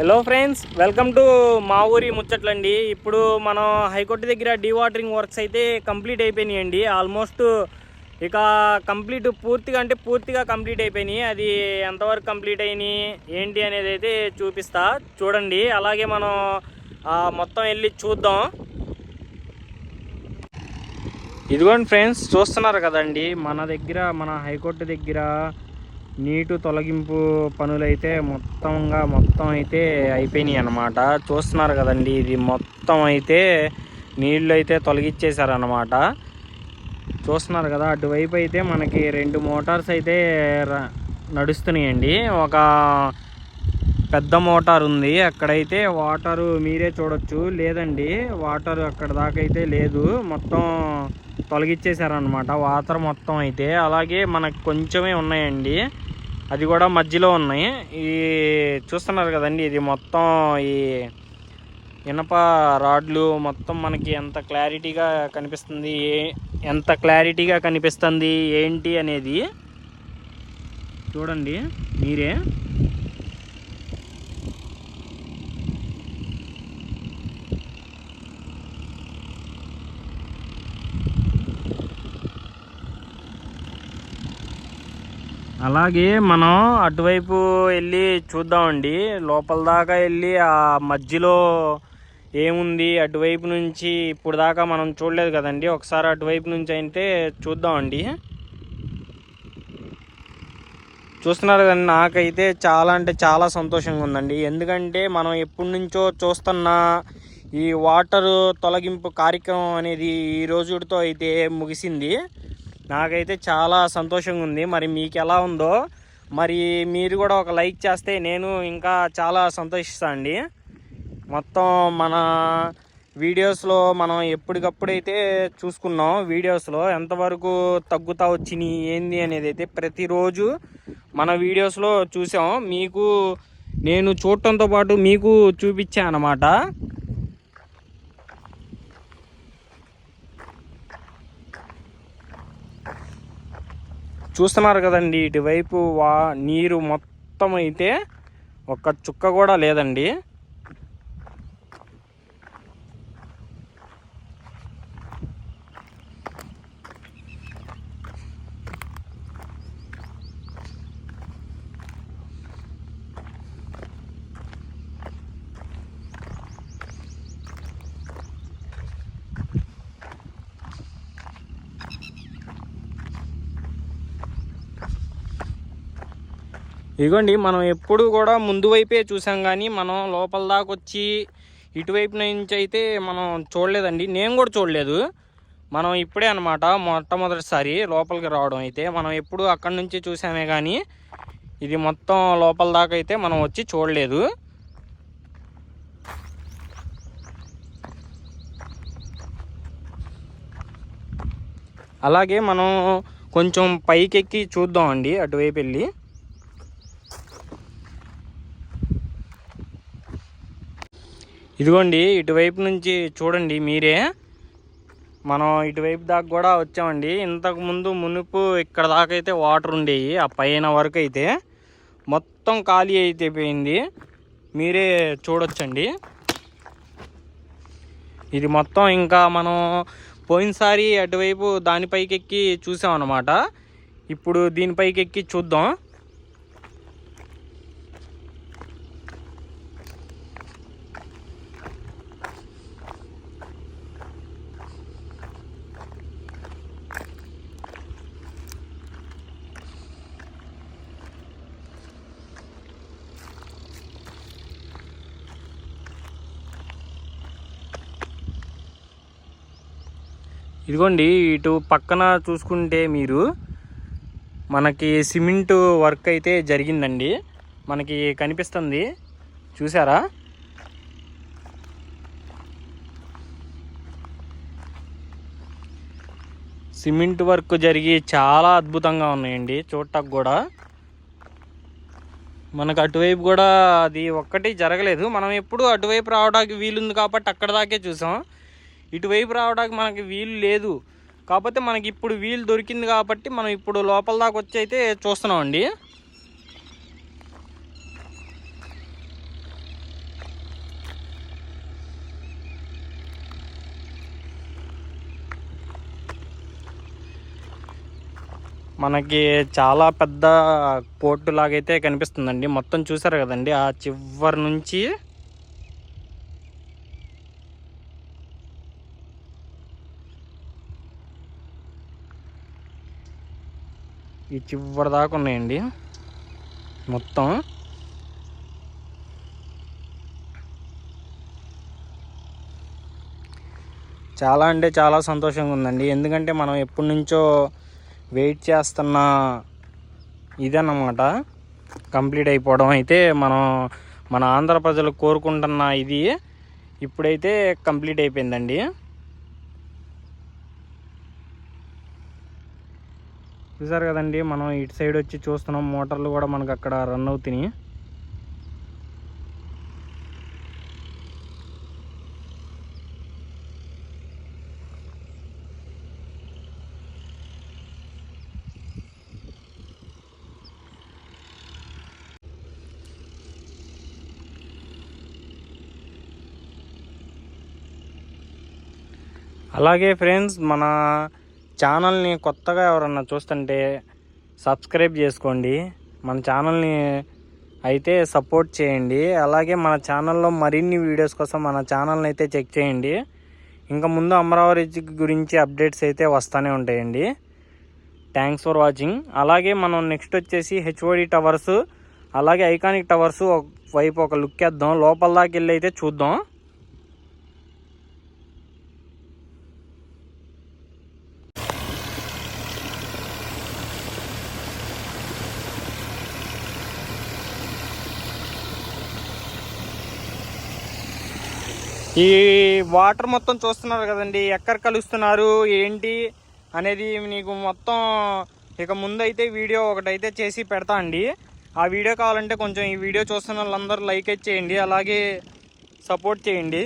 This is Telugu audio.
హలో ఫ్రెండ్స్ వెల్కమ్ టు మా ఊరి ముచ్చట్లండి ఇప్పుడు మనం హైకోర్టు దగ్గర డీవాటరింగ్ వర్క్స్ అయితే కంప్లీట్ అయిపోయినాయండి ఆల్మోస్ట్ ఇక కంప్లీట్ పూర్తిగా అంటే పూర్తిగా కంప్లీట్ అయిపోయినాయి అది ఎంతవరకు కంప్లీట్ అయినాయి ఏంటి అనేది అయితే చూపిస్తా చూడండి అలాగే మనం మొత్తం వెళ్ళి చూద్దాం ఇదిగోండి ఫ్రెండ్స్ చూస్తున్నారు కదండి మన దగ్గర మన హైకోర్టు దగ్గర నీటు తొలగింపు పనులైతే మొత్తంగా మొత్తం అయితే అయిపోయినాయి అన్నమాట. చూస్తున్నారు కదండి ఇది మొత్తం అయితే నీళ్ళు అయితే తొలగించేశారన్నమాట చూస్తున్నారు కదా అటువైపు అయితే మనకి రెండు మోటార్స్ అయితే నడుస్తున్నాయండి. ఒక పెద్ద మోటార్ ఉంది. అక్కడైతే వాటరు మీరే చూడొచ్చు. లేదండి వాటర్ అక్కడ దాకా అయితే లేదు. మొత్తం తొలగిచ్చేసారనమాట వాటర్ మొత్తం అయితే. అలాగే మనకు కొంచెమే ఉన్నాయండి. అది కూడా మధ్యలో ఉన్నాయి. ఈ చూస్తున్నారు కదండి ఇది మొత్తం ఈ ఇనప రాడ్లు మొత్తం మనకి ఎంత క్లారిటీగా కనిపిస్తుంది ఏ- ఎంత క్లారిటీగా కనిపిస్తుంది ఏంటి అనేది చూడండి మీరే. అలాగే మనం అటువైపు వెళ్ళి చూద్దామండి. లోపల దాకా వెళ్ళి ఆ మధ్యలో ఏముంది? అటువైపు నుంచి ఇప్పుడు దాకా మనం చూడలేదు కదండి. ఒకసారి అటువైపు నుంచి అయితే చూద్దామండి. చూస్తున్నారు కదండి నాకైతే చాలా అంటే చాలా సంతోషంగా ఉందండి. ఎందుకంటే మనం ఎప్పటి నుంచో చూస్తున్న ఈ వాటర్ తొలగింపు కార్యక్రమం అనేది ఈ రోజుతో అయితే ముగిసింది. నాకైతే చాలా సంతోషంగా ఉంది మరి మీకు ఎలా ఉందో మరి మీరు కూడా ఒక లైక్ చేస్తే నేను ఇంకా చాలా సంతోషిస్తాను అండి. మొత్తం మన వీడియోస్లో మనం ఎప్పటికప్పుడైతే చూసుకున్నాం వీడియోస్లో ఎంతవరకు తగ్గుతా వచ్చినాయి ఏంది అనేది అయితే ప్రతిరోజు మన వీడియోస్లో చూసాం. మీకు నేను చూడటంతో పాటు మీకు చూపించాను అన్నమాట. చూస్తున్నారు కదండి ఇటువైపు వా నీరు మొత్తం అయితే ఒక్క చుక్క కూడా లేదండి. ఇదిగోండి మనం ఎప్పుడు కూడా ముందు వైపే చూసాం కానీ మనం లోపల దాకా వచ్చి ఇటువైపు నుంచి అయితే మనం చూడలేదండి. నేను కూడా చూడలేదు. మనం ఇప్పుడే అనమాట మొట్టమొదటిసారి లోపలికి రావడం అయితే మనం ఎప్పుడు అక్కడి నుంచి చూసామే కానీ ఇది మొత్తం లోపల దాకా అయితే మనం వచ్చి చూడలేదు. అలాగే మనం కొంచెం పైకెక్కి చూద్దామండి అటువైపు వెళ్ళి. ఇదిగోండి ఇటువైపు నుంచి చూడండి మీరే. మనం ఇటువైపు దాకా కూడా వచ్చామండి. ఇంతకు ముందు మునుపు ఇక్కడ దాకా అయితే వాటర్ ఉండేవి ఆ పైన వరకు అయితే. మొత్తం ఖాళీ అయితే పోయింది. మీరే చూడొచ్చండి. ఇది మొత్తం ఇంకా మనం పోయినసారి అటువైపు దానిపైకి ఎక్కి చూసామన్నమాట. ఇప్పుడు దీనిపైకి ఎక్కి చూద్దాం. ఇదిగోండి ఇటు పక్కన చూసుకుంటే మీరు మనకి సిమెంట్ వర్క్ అయితే జరిగిందండి. మనకి కనిపిస్తుంది. చూసారా? సిమెంట్ వర్క్ జరిగి చాలా అద్భుతంగా ఉన్నాయండి. చూడటానికి కూడా మనకు అటువైపు కూడా అది ఒక్కటి జరగలేదు. మనం ఎప్పుడు అటువైపు రావడానికి వీలుంది కాబట్టి అక్కడ దాకే చూసాం. ఇటువైపు రావడానికి మనకి వీలు లేదు. కాకపోతే మనకి ఇప్పుడు వీలు దొరికింది కాబట్టి మనం ఇప్పుడు లోపల దాకా వచ్చి అయితే చూస్తున్నామండి. మనకి చాలా పెద్ద కోర్టు లాగైతే కనిపిస్తుందండి. మొత్తం చూసారు కదండి. ఆ చివరి నుంచి ఈ చివరి దాకా ఉన్నాయండి. మొత్తం. చాలా అంటే చాలా సంతోషంగా ఉందండి. ఎందుకంటే మనం ఎప్పటి నుంచో వెయిట్ చేస్తున్న ఇదన్నమాట. కంప్లీట్ అయిపోవడం అయితే మనం మన ఆంధ్ర ప్రజలు కోరుకుంటున్న ఇది ఇప్పుడైతే కంప్లీట్ అయిపోయిందండి. చూసారు కదండి మనం ఇటు సైడ్ వచ్చి చూస్తున్నాం మోటార్లు కూడా మనకు అక్కడ రన్ అవుతున్నాయి. అలాగే ఫ్రెండ్స్ మన ఛానల్ని కొత్తగా ఎవరన్నా చూస్తుంటే సబ్స్క్రైబ్ చేసుకోండి. మన ఛానల్ని అయితే సపోర్ట్ చేయండి. అలాగే మన ఛానల్లో మరిన్ని వీడియోస్ కోసం మన ఛానల్ని అయితే చెక్ చేయండి. ఇంకా ముందు అమరావతి గురించి అప్డేట్స్ అయితే వస్తూనే ఉంటాయండి. థ్యాంక్స్ ఫర్ వాచింగ్ అలాగే మనం నెక్స్ట్ వచ్చేసి హెచ్ఓడి టవర్స్ అలాగే ఐకానిక్ టవర్స్ ఒక వైపు ఒక లుక్ వేద్దాం. లోపల దాకా వెళ్ళి అయితే చూద్దాం. ఈ వాటర్ మొత్తం చూస్తున్నారు కదండి. ఎక్కడ కలుస్తున్నారు ఏంటి అనేది నీకు మొత్తం ఇక ముందైతే వీడియో ఒకటైతే చేసి పెడతా అండి. ఆ వీడియో కావాలంటే కొంచెం ఈ వీడియో చూస్తున్న వాళ్ళందరూ లైక్ అయితే చేయండి. అలాగే సపోర్ట్ చేయండి.